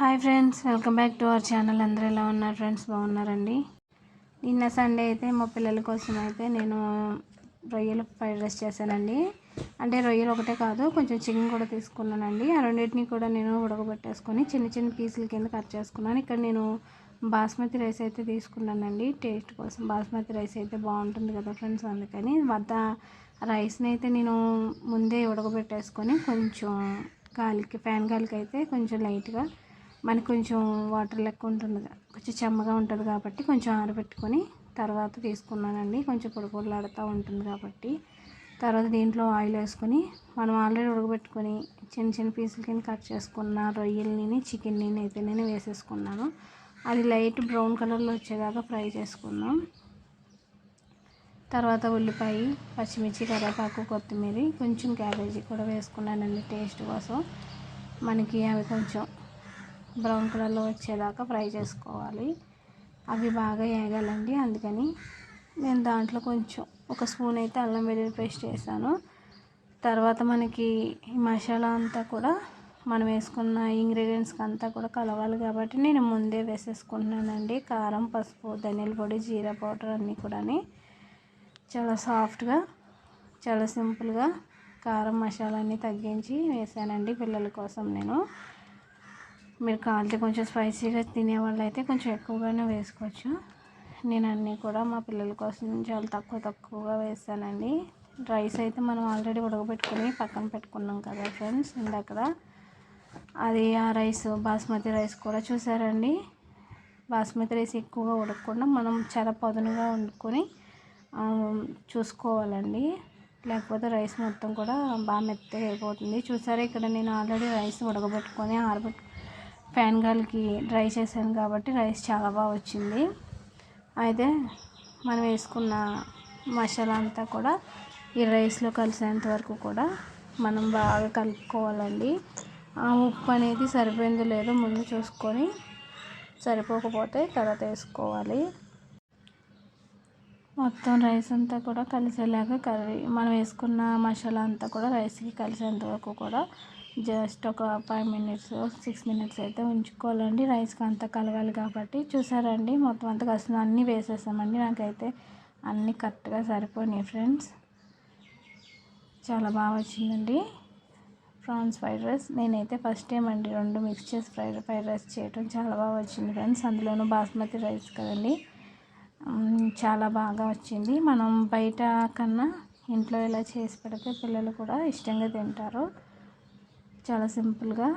Hi friends welcome back to our channel. అందరూ ఎలా ఉన్నారు ఫ్రెండ్స్? బాగున్నారండి? నిన్న సండే అయితే మా పిల్లల కోసం అయితే నేను రొయ్యలు ఫ్రైడ్ రైస్ చేశానండి. అంటే రొయ్యలు ఒకటే కాదు కొంచెం చికెన్ కూడా తీసుకున్నానండి. ఆ రెండింటిని కూడా నేను ఉడకబెట్టేసుకొని చిన్న చిన్న పీసుల కింద కట్ చేసుకున్నాను. ఇక్కడ నేను బాస్మతి రైస్ అయితే తీసుకున్నానండి. టేస్ట్ కోసం బాస్మతి రైస్ అయితే బాగుంటుంది కదా ఫ్రెండ్స్ అందుకని వద్ద రైస్ని అయితే నేను ముందే ఉడకబెట్టేసుకొని కొంచెం గాలికి ఫ్యాన్ గాలికి అయితే కొంచెం లైట్గా మనకి కొంచెం వాటర్ లెక్క ఉంటుంది కొంచెం చెమ్మగా ఉంటుంది కాబట్టి కొంచెం ఆరబెట్టుకొని తర్వాత తీసుకున్నానండి. కొంచెం పొడి పొడిలాడుతూ ఉంటుంది కాబట్టి. తర్వాత దీంట్లో ఆయిల్ వేసుకొని మనం ఆల్రెడీ ఉడకబెట్టుకొని చిన్న చిన్న పీసుల కింద కట్ చేసుకున్న రొయ్యలని చికెన్ని అయితే నేను వేసేసుకున్నాను. అది లైట్ బ్రౌన్ కలర్లో వచ్చేదాకా ఫ్రై చేసుకుందాం. తర్వాత ఉల్లిపాయ పచ్చిమిర్చి కరివేపాకు కొత్తిమీర కొంచెం క్యాబేజీ కూడా వేసుకున్నానండి టేస్ట్ కోసం. మనకి అవి కొంచెం బ్రౌన్ కలర్లో వచ్చేదాకా ఫ్రై చేసుకోవాలి. అవి బాగా వేగాలండి అందుకని నేను దాంట్లో కొంచెం ఒక స్పూన్ అయితే అల్లం వెల్లుల్లి పేస్ట్ వేసాను. తర్వాత మనకి మసాలా అంతా కూడా మనం వేసుకున్న ఇంగ్రీడియంట్స్కి అంతా కూడా కలవాలి కాబట్టి నేను ముందే వేసేసుకుంటున్నానండి. కారం పసుపు ధనియాల పొడి జీరా పౌడర్ అన్నీ కూడా చాలా సాఫ్ట్గా చాలా సింపుల్గా కారం మసాలా అన్నీ తగ్గించి వేసానండి పిల్లల కోసం నేను. మీరు కావాలంటే కొంచెం స్పైసీగా తినేవాళ్ళు అయితే కొంచెం ఎక్కువగానే వేసుకోవచ్చు. నేను అన్నీ కూడా మా పిల్లల కోసం చాలా తక్కువ తక్కువగా వేసానండి రైస్ అయితే మనం ఆల్రెడీ ఉడకబెట్టుకుని పక్కన పెట్టుకున్నాం కదా ఫ్రెండ్స్ ఇందక్కడ అది ఆ రైస్ బాస్మతి రైస్ కూడా చూసారండి. బాస్మతి రైస్ ఎక్కువగా ఉడకకుండా మనం చాలా పదునుగా వండుకొని చూసుకోవాలండి. లేకపోతే రైస్ మొత్తం కూడా బాగా మెత్తగా అయిపోతుంది. చూసారా ఇక్కడ నేను ఆల్రెడీ రైస్ ఉడకబెట్టుకొని ఆరబెట్టు ఫ్యాన్ గాలికి డ్రై చేశాను కాబట్టి రైస్ చాలా బాగా వచ్చింది. అయితే మనం వేసుకున్న మసాలా అంతా కూడా ఈ రైస్లో కలిసేంత వరకు కూడా మనం బాగా కలుపుకోవాలండి. ఆ ఉప్పు అనేది సరిపోయిందో లేదో ముందు చూసుకొని సరిపోకపోతే తర్వాత వేసుకోవాలి. మొత్తం రైస్ అంతా కూడా కలిసేలాగా కర్రీ మనం వేసుకున్న మసాలా అంతా కూడా రైస్కి కలిసేంత వరకు కూడా జస్ట్ ఒక ఫైవ్ మినిట్స్ సిక్స్ మినిట్స్ అయితే ఉంచుకోవాలండి. రైస్కి అంతా కలవాలి కాబట్టి. చూసారండి మొత్తం అంతా కలిసిన అన్నీ వేసేసామండి. నాకైతే అన్నీ కరెక్ట్గా సరిపోయినాయి ఫ్రెండ్స్. చాలా బాగా వచ్చిందండి. Prawns fried rice. నేనైతే ఫస్ట్ టైం అండి రెండు మిక్స్ చేసి ఫ్రైడ్ ఫ్రైడ్ రైస్ చేయటం. చాలా బాగా వచ్చింది ఫ్రెండ్స్. అందులోనూ బాస్మతి రైస్ కదండి. చాలా బాగా వచ్చింది. మనం బయట కన్నా ఇంట్లో ఇలా చేసి పెడితే పిల్లలు కూడా ఇష్టంగా తింటారు. చాలా సింపుల్గా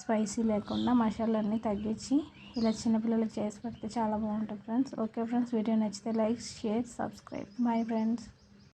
స్పైసీ లేకుండా మసాలన్నీ తగ్గించి ఇలా చిన్నపిల్లలు చేసి పెడితే చాలా బాగుంటుంది ఫ్రెండ్స్. ఓకే ఫ్రెండ్స్ వీడియో నచ్చితే like share subscribe. Bye friends.